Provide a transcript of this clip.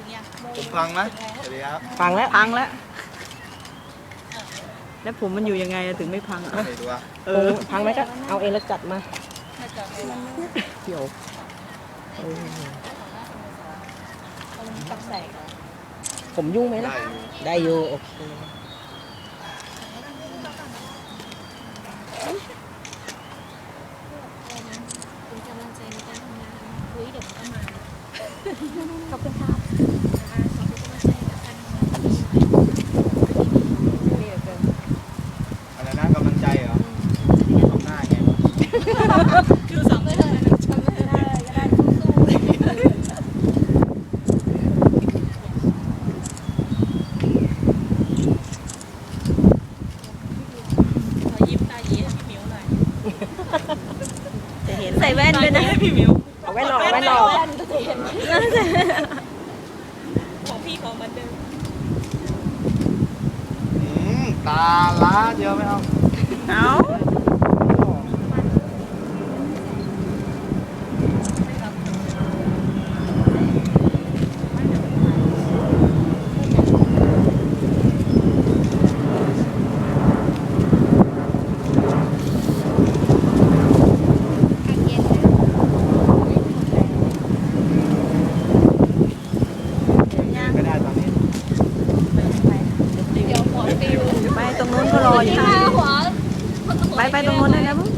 ถึงยังผมฟังนะสวัสดีครับฟังแล้วพังแล้ว แล้วผมมันอยู่ยังไงอะถึงไม่พังอะใส่ตัวเอเอออพังไหมก็เอาเองแล้วจัดมามาจอดเลยเดี๋ยวเออตักใส่ผมยุ่งไหมล่ะ ได้อยู่ได้อยู่โอเค เป็นกำลังใจในการทำงานคุยเดี๋ยวมันก็มา ขอบคุณครับข อบคุณกำลังใจในการทำงานอะไรนะกำลังใจเหรอทำหน้าไงดูสองเลยชมเลยได้ก็ได้สู้ขอยิ้มตายีให้พี่มิวหน่อยจะเห็นใส่แว่นด้วยนะให้พี่มิวเอาไว้หลอกเอาไว้หลอกข เหมือนเดิม อืมตาล้าเดียวไม่เอาเอา ไม่ได้ตอนนี้ เดี๋ยวหัวปิว ไป ตรงนู้นก็รออยู่หน้าหัวไปไปตรงนู้นเลยนะบุ๊